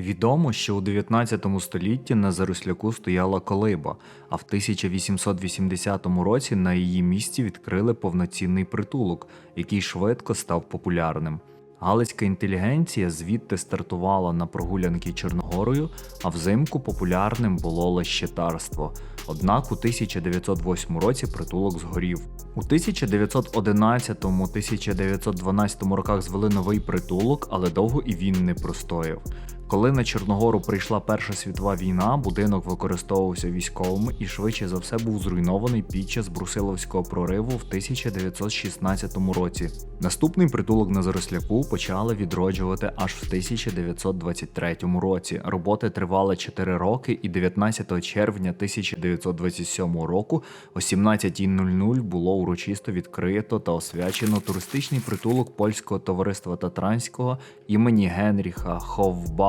Відомо, що у 19 столітті на Заросляку стояла колиба, а в 1880 році на її місці відкрили повноцінний притулок, який швидко став популярним. Галицька інтелігенція звідти стартувала на прогулянки Чорногорою, а взимку популярним було лещетарство. Однак у 1908 році притулок згорів. У 1911-1912 роках звели новий притулок, але довго і він не простояв. Коли на Чорногору прийшла Перша світова війна, будинок використовувався військовими і швидше за все був зруйнований під час Брусиловського прориву в 1916 році. Наступний притулок на Заросляку почали відроджувати аж в 1923 році. Роботи тривали 4 роки, і 19 червня 1927 року о 17.00 було урочисто відкрито та освячено туристичний притулок польського товариства Татранського імені Генріха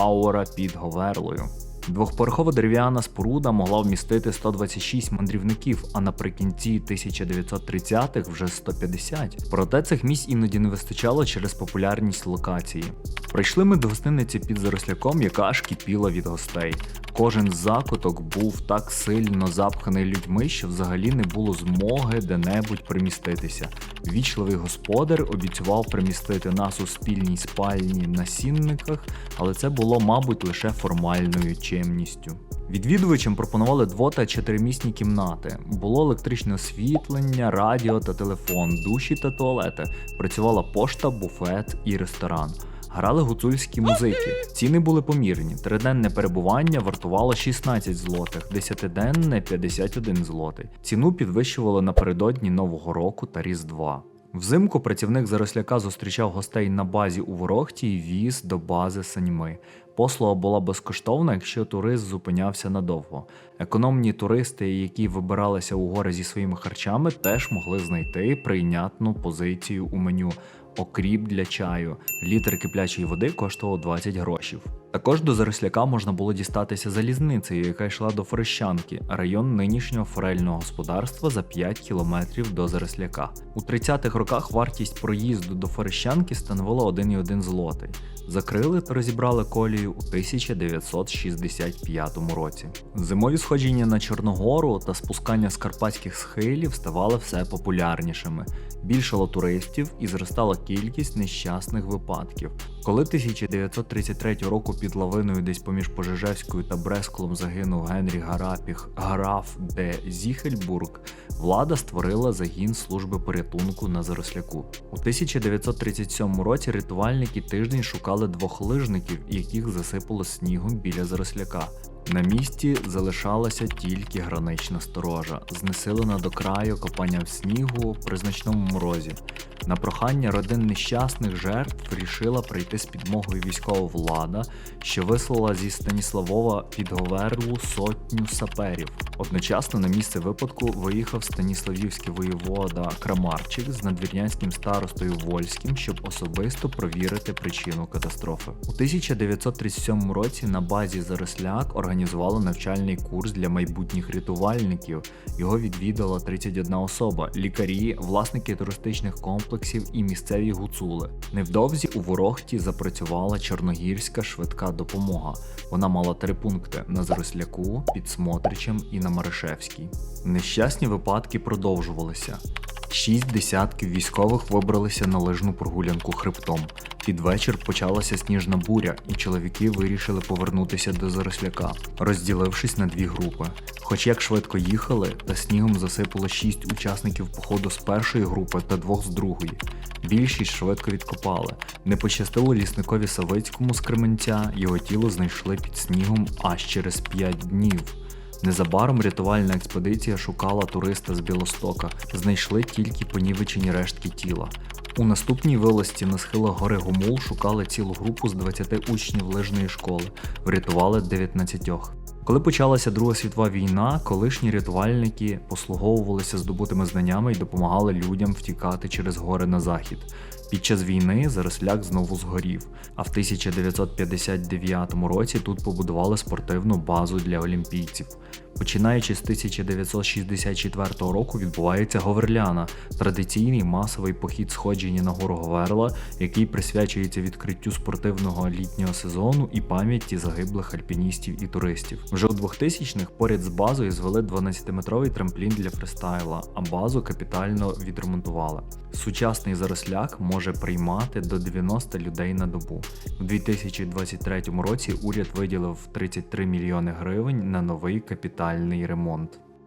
Ховбауера під Говерлою. Двохпорохова дерев'яна споруда могла вмістити 126 мандрівників, а наприкінці 1930-х вже 150. Проте цих місць іноді не вистачало через популярність локації. Прийшли ми до гостиниці під заросляком, яка аж кипіла від гостей. Кожен закуток був так сильно запханий людьми, що взагалі не було змоги де-небудь приміститися. Вічливий господар обіцював примістити нас у спільній спальні на сінниках, але це було, мабуть, лише формальною чемністю. Відвідувачам пропонували дво та чотиримісні кімнати. Було електричне освітлення, радіо та телефон, душі та туалети. Працювала пошта, буфет і ресторан. Грали гуцульські музики. Ціни були помірні. Триденне перебування вартувало 16 злотих, десятиденне 51 злотий. Ціну підвищували напередодні Нового року та Різдва. Взимку працівник заросляка зустрічав гостей на базі у Ворохті і віз до бази Саньми. Послуга була безкоштовна, якщо турист зупинявся надовго. Економні туристи, які вибиралися у гори зі своїми харчами, теж могли знайти прийнятну позицію у меню. Окріп для чаю, літр киплячої води коштував 20 грошів. Також до Заросляка можна було дістатися залізницею, яка йшла до Форещанки, район нинішнього форельного господарства за 5 кілометрів до Заросляка. У 30-х роках вартість проїзду до Форещанки становила 1,1 злотий. Закрили та розібрали колію у 1965 році. Зимові сходження на Чорногору та спускання з карпатських схилів ставали все популярнішими. Більшало туристів і зростала кількість нещасних випадків. Коли 1933 року під лавиною десь поміж Пожежевською та Бресклом загинув Генрі Гарапіх граф де Зіхельбург, влада створила загін служби порятунку на Заросляку. У 1937 році рятувальники тиждень шукали двох лижників, яких засипало снігом біля Заросляка. На місці залишалася тільки гранична сторожа, знесилена до краю копання в снігу при значному морозі. На прохання родин нещасних жертв рішила прийти з підмогою військова влада, що вислала зі Станіславова під Говерлу сотню саперів. Одночасно на місце випадку виїхав Станіславівський воєвода Крамарчик з надвірнянським старостою Вольським, щоб особисто провірити причину катастрофи. У 1937 році на базі Заросляк організували навчальний курс для майбутніх рятувальників. Його відвідала 31 особа: лікарі, власники туристичних комплексів і місцеві гуцули. Невдовзі у Ворохті запрацювала Чорногірська швидка допомога. Вона мала три пункти на Заросляку, під Смотричем і на Маришевській. Нещасні випадки продовжувалися. Шість десятків військових вибралися на лижну прогулянку хребтом. Під вечір почалася сніжна буря, і чоловіки вирішили повернутися до Заросляка, розділившись на дві групи. Хоч як швидко їхали, та снігом засипало шість учасників походу з першої групи та двох з другої. Більшість швидко відкопали. Не пощастило лісникові Савицькому з Кременця, його тіло знайшли під снігом аж через 5 днів. Незабаром рятувальна експедиція шукала туриста з Білостока, знайшли тільки понівечені рештки тіла. У наступній вилазці на схилах гори Гомул шукали цілу групу з 20 учнів лижної школи, врятували 19. Коли почалася Друга світова війна, колишні рятувальники послуговувалися здобутими знаннями і допомагали людям втікати через гори на захід. Під час війни Заросляк знову згорів, а в 1959 році тут побудували спортивну базу для олімпійців. Починаючи з 1964 року відбувається Говерляна, традиційний масовий похід сходження на гору Говерла, який присвячується відкриттю спортивного літнього сезону і пам'яті загиблих альпіністів і туристів. Вже у 2000-х поряд з базою звели 12-метровий трамплін для фристайла, а базу капітально відремонтували. Сучасний заросляк може приймати до 90 людей на добу. У 2023 році уряд виділив 33 мільйони гривень на новий капітальний ремонт.